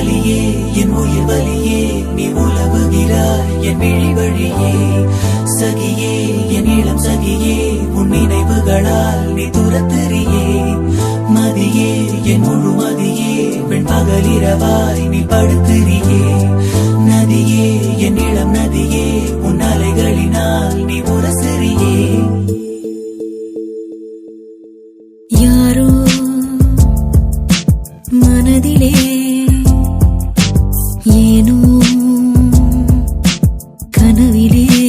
வலியே என் உயிர் வலியே நீ உலவுகிறாய் என் விழி வழியே. சகியே என் இளம் சகியே உன் நினைவுகளால் நீ துரத்தறியே. மதியே என் முழு மதியே பெண் பகலிரவாய் நீ படுத்திரியே நதியே என் இளம் நதியே உன் அலைகளினால் நீ உரசெறியே. யாரோ கனவிலே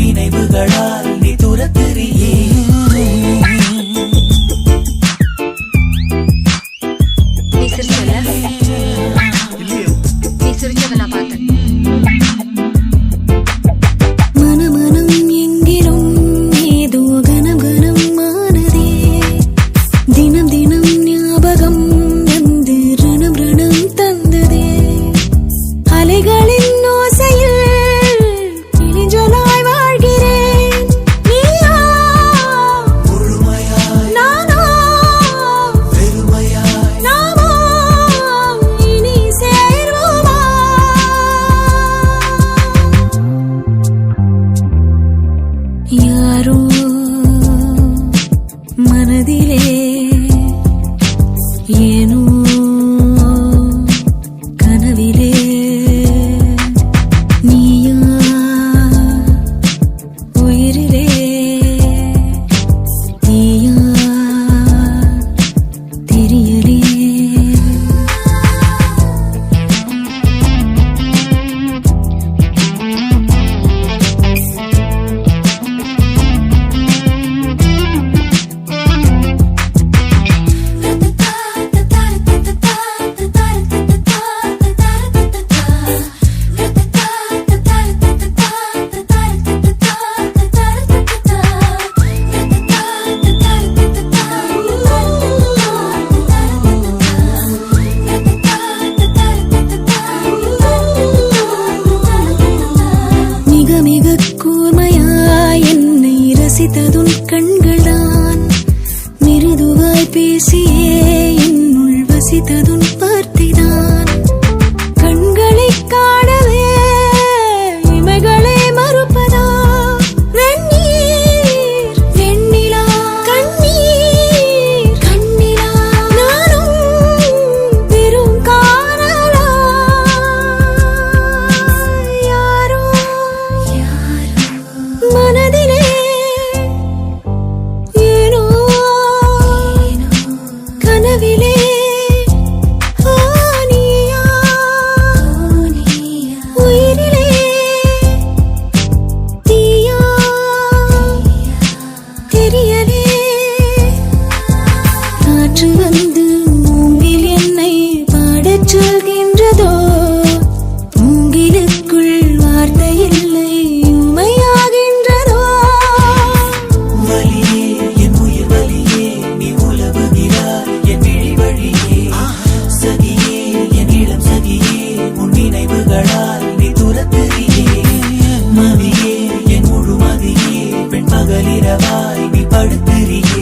நினைவுகளால் நீ துரத்தெறியே. நீ யாரோ மனதிலே ஏனோ கனவிலே நீயா உயிரிலே மிக மிக கூர்மையாய் என்னை ரசித்ததுன் கண்கள்தான். மிருதுவாய் பேசியே என்னுள் வசித்ததுன் காற்று வந்து மூங்கில் என்னை பாடச் சொல்கின்றதோ? மூங்கிலுக்குள் வார்த்தை இல்லை உமையாகின்றதோ? வழியே என் உயிர் வழியே நீ உலவுகிறாய் என் விழி வழியே. சகியே என் இளம் சகியே உன் நினைவுகளால் நீ துரத்துறியே. மதியே என் முழு மதியே பெண் பகலிரவாய் நீ படுத்துறியே.